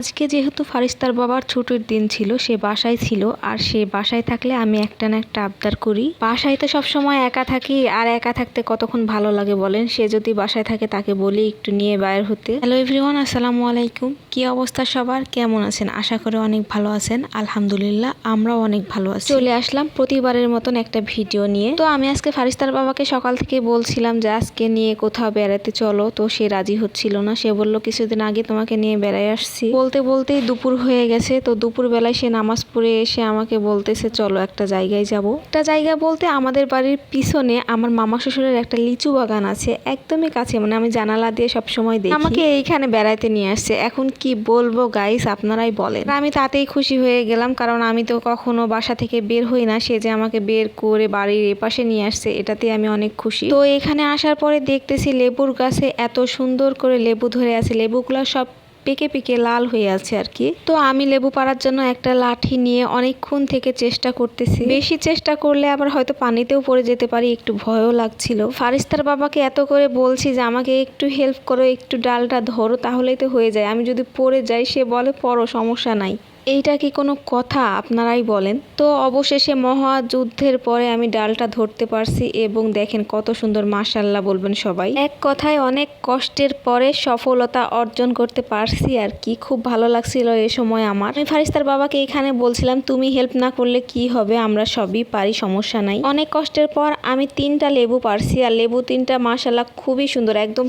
আজকে যেহেতু ফারিস্তার বাবার ছুটির দিন ছিল, সে বাসায় ছিল, আর সে বাসায় থাকলে আমি একটা না একটা আবদার করি। বাসায় তো সবসময় একা থাকি, আর একা থাকতে কতক্ষণ ভালো লাগে বলেন? সে যদি বাসায় থাকে তাকে বলি একটু নিয়ে বাইর হতে। হ্যালো এভরিওয়ান, আসসালামু আলাইকুম। কি অবস্থা সবার? কেমন আছেন? আশা করে অনেক ভালো আছেন। আলহামদুলিল্লাহ, আমরাও অনেক ভালো আছি। চলে আসলাম প্রতিবারের মতন একটা ভিডিও নিয়ে। তো আমি আজকে ফারিস্তার বাবাকে সকাল থেকে বলছিলাম যে, আজকে নিয়ে কোথাও বেড়াতে চলো। তো সে রাজি হচ্ছিল না। সে বলল, কিছুদিন আগে তোমাকে নিয়ে বেড়াই আসছি। বলতে বলতেই দুপুর হয়ে গেছে। তো দুপুর বেলায় সে নামাজ পড়ে এসে আমাকে বলতেছে, চলো একটা জায়গায় যাব। একটা জায়গা বলতে আমাদের বাড়ির পিছনে আমার মামা শ্বশুরের একটা লিচু বাগান আছে, একদমই কাছে মানে আমি জানালা দিয়ে সব সময় দেখি। আমাকে এইখানে বেড়াইতে নিয়ে আসছে। এখন কি বলব গাইস আপনারাই বলেন। আমি তাতেই খুশি হয়ে গেলাম, কারণ আমি তো কখনো বাসা থেকে বের হই না। সে যে আমাকে বের করে বাড়ির এপাশে নিয়ে আসছে, এটাতে আমি অনেক খুশি। তো এখানে আসার পরে দেখতেছি লেবুর গাছে এত সুন্দর করে লেবু ধরে আছে। লেবুগুলো সব পেকে পেকে লাল হয়ে আছে আর কি। তো আমি লেবু পাড়ার জন্য একটা লাঠি নিয়ে অনেকক্ষণ থেকে চেষ্টা করতেছি। বেশি চেষ্টা করলে আবার হয়তো পানিতেও পড়ে যেতে পারি, একটু ভয়ও লাগছিল। ফারিস্তার বাবাকে এত করে বলছি যে, আমাকে একটু হেল্প করো, একটু ডালটা ধরো, তাহলেই তো হয়ে যায়। আমি যদি পড়ে যাই, সে বলে, পড়ো, সমস্যা নাই। এইটা কি কোনো কথা? আপনারাই বলেন। তো অবশেষে মহাযুদ্ধের পরে আমি ডালটা ধরতে পারছি এবং দেখেন কত সুন্দর মাশাল্লাহ বলবেন সবাই। এক কথায় অনেক কষ্টের পরে সফলতা অর্জন করতে পারছি আর কি। খুব ভালো লাগছিল এ সময় আমার। আমি ফারিস্তার বাবাকে এখানে বলছিলাম, তুমি হেল্প না করলে কি হবে? আমরা সবই পারি, সমস্যা নাই। অনেক কষ্টের পর আমি তিনটা লেবু পারছি আর লেবু তিনটা মাশাল্লাহ খুবই সুন্দর, একদম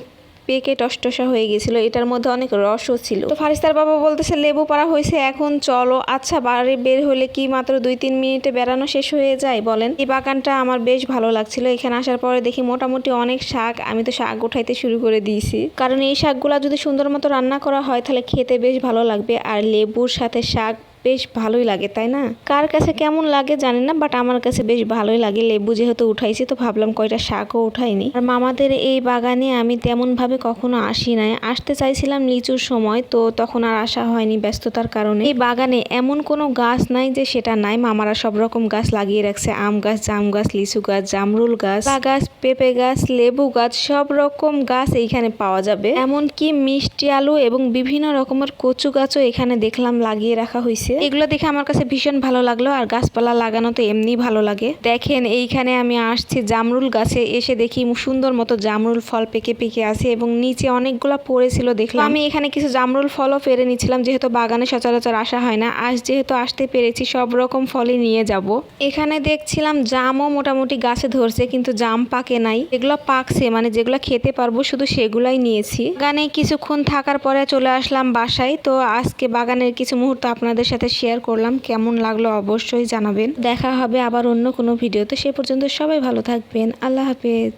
পেকে টসটসা হয়ে গেছিল এটার মধ্যে অনেক রসও ছিল। তো ফারিস্তার বাবা বলতেছে, লেবু পাড়া হয়েছে, এখন চলো। আচ্ছা বাড়ি বের হলে কি মাত্র দুই তিন মিনিটে বেড়ানো শেষ হয়ে যায়? বলেন। এই বাগানটা আমার বেশ ভালো লাগছিল। এখানে আসার পরে দেখি মোটামুটি অনেক শাক। আমি তো শাক উঠাইতে শুরু করে দিয়েছি। কারণ এই শাকগুলা যদি সুন্দর মতো রান্না করা হয়, তাহলে খেতে বেশ ভালো লাগবে। আর লেবুর সাথে শাক বেশ ভালোই লাগে, তাই না? কার কাছে কেমন লাগে জানি না বাট আমার কাছে বেশ ভালোই লাগে। লেবু যেহেতু উঠাইছি, তো ভাবলাম কয়টা শাকও উঠাইনি। আর মামাদের এই বাগানে আমি তেমন ভাবে কখনো আসি নাই। আসতে চাইছিলাম লিচুর সময়, তো তখন আর আসা হয়নি ব্যস্ততার কারণে। এই বাগানে এমন কোনো গাছ নাই যে সেটা নাই। মামারা সব রকম গাছ লাগিয়ে রাখছে। আম গাছ, জাম গাছ, লিচু গাছ, জামরুল গাছ কলা গাছ, পেঁপে গাছ, লেবু গাছ, সব রকম গাছ এইখানে পাওয়া যাবে। এমনকি মিষ্টি আলু এবং বিভিন্ন রকমের কচু গাছও এখানে দেখলাম লাগিয়ে রাখা হয়েছে এগুলো দেখে আমার কাছে ভীষণ ভালো লাগল, আর গাছপালা লাগানো তো এমনি ভালো লাগে। দেখেন, এইখানে আমি আসছি জামরুল গাছে, এসে দেখি সুন্দর মতো জামরুল ফল পেকে পেকে আছে এবং নিচে অনেকগুলো পড়েছিল দেখলাম। আমি এখানে কিছু জামরুল ফলও পেরে নিচ্ছিলাম, যেহেতু বাগানে সচরাচর আসা হয় না। আজ যেহেতু আসতে পেরেছি, সব রকম ফলই নিয়ে যাব। এখানে দেখছিলাম জামও মোটামুটি গাছে ধরছে, কিন্তু জাম পাকে নাই। এগুলো পাকছে মানে যেগুলো খেতে পারব, শুধু সেগুলাই নিয়েছি। বাগানে কিছুক্ষণ থাকার পরে চলে আসলাম বাসায়। তো আজকে বাগানের কিছু মুহূর্ত আপনাদের সাথে শেয়ার করলাম, কেমন লাগল অবশ্যই জানাবেন। দেখা হবে আবার অন্য কোনো ভিডিওতে সে পর্যন্ত সবাই ভালো থাকবেন। আল্লাহ হাফেজ।